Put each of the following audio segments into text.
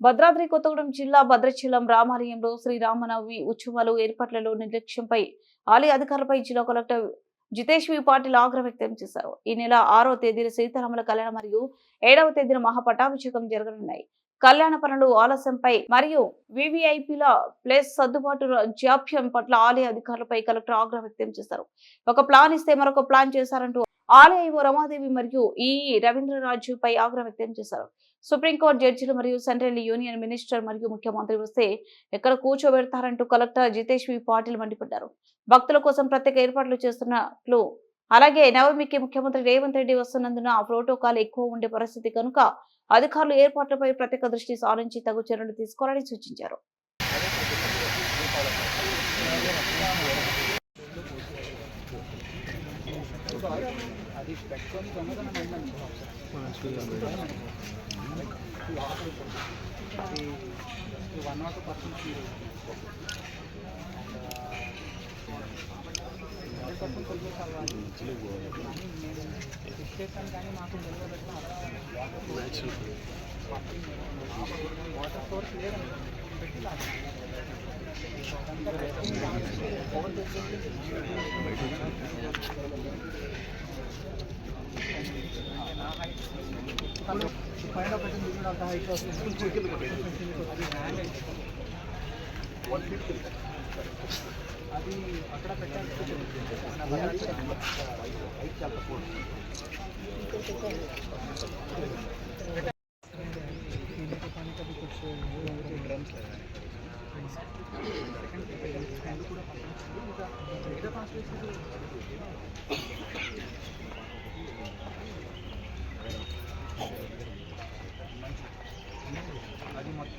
భద్రాద్రి కొత్తగూడెం జిల్లా భద్రాచలం రామాలయంలో శ్రీరామనవమి ఉత్సవాలు ఏర్పాట్లలో నిర్లక్ష్యంపై ఆలయ అధికారులపై జిల్లా కలెక్టర్ జితేష్ వి పాటిల్ ఆగ్రహం వ్యక్తం చేశారు. ఈ నెల ఆరో తేదీన సీతారాముల కళ్యాణం మరియు ఏడవ తేదీన మహాపటాభిషేకం జరగనున్నాయి. కళ్యాణ పనులు ఆలస్యంపై మరియు వివిఐపిల ప్లేస్ సర్దుబాటు జాప్యం పట్ల ఆలయ అధికారులపై కలెక్టర్ ఆగ్రహం వ్యక్తం చేశారు. ఒక ప్లాన్ ఇస్తే మరొక ప్లాన్ చేశారంటూ ఆలయ రమాదేవి మరియు ఈ రవీంద్రరాజు పై ఆగ్రహం వ్యక్తం చేశారు. సుప్రీంకోర్టు జడ్జిలు మరియు సెంట్రల్ యూనియన్ మినిస్టర్ మరియు ముఖ్యమంత్రి వస్తే ఎక్కడ కూర్చోబెడతారంటూ కలెక్టర్ జితేష్ వి పాటిల్ మండిపడ్డారు. భక్తుల కోసం ప్రత్యేక ఏర్పాట్లు చేస్తున్నట్లు అలాగే నవమికి ముఖ్యమంత్రి రేవంత్ రెడ్డి వస్తున్నందున ప్రోటోకాల్ ఎక్కువ ఉండే పరిస్థితి కనుక అధికారులు ఏర్పాట్లపై ప్రత్యేక దృష్టి సారించి తగు చర్యలు తీసుకోవాలని సూచించారు. అది పెట్టుకొని దొంగతనం అయిందండి అది వన్ నాట్ పర్సెంట్ పర్సెంట్ కొలిపేసాలి కానీ నేను ఫిక్స్ చేశాను కానీ మాకు తెలియదు వాటర్ సోర్స్ లేదండి పెట్టి పైన పెట్టింది చూడండి అంత హైట్ వస్తుంది అది హ్యాండ్ అది అక్కడ అది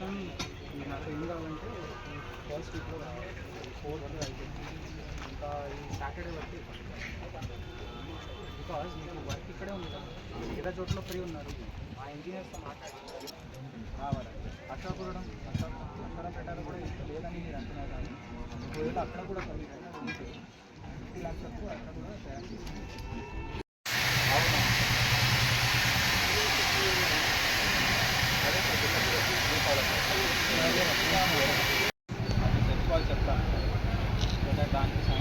మొత్తం నాకు ఏం కావాలంటే ఫస్ట్ వీక్లో అయిపోయింది ఇంకా ఈ సాటర్డే వరకు బికాజ్ మీకు వర్క్ ఇక్కడే ఉంది కదా మిగతా చోట్ల ఫ్రీ ఉన్నారు ఆ ఇంజనీర్స్తో మాట్లాడి రావాలి అక్కడ కూడా అక్కడ అక్కడ పెట్టాలి కూడా లేదని మీరు అంటున్నారు కానీ ఒకవేళ అక్కడ కూడా కలిగి ఫిఫ్టీ ల్యాక్స్ వరకు అక్కడ కూడా తయారు చెప్తాను దానికి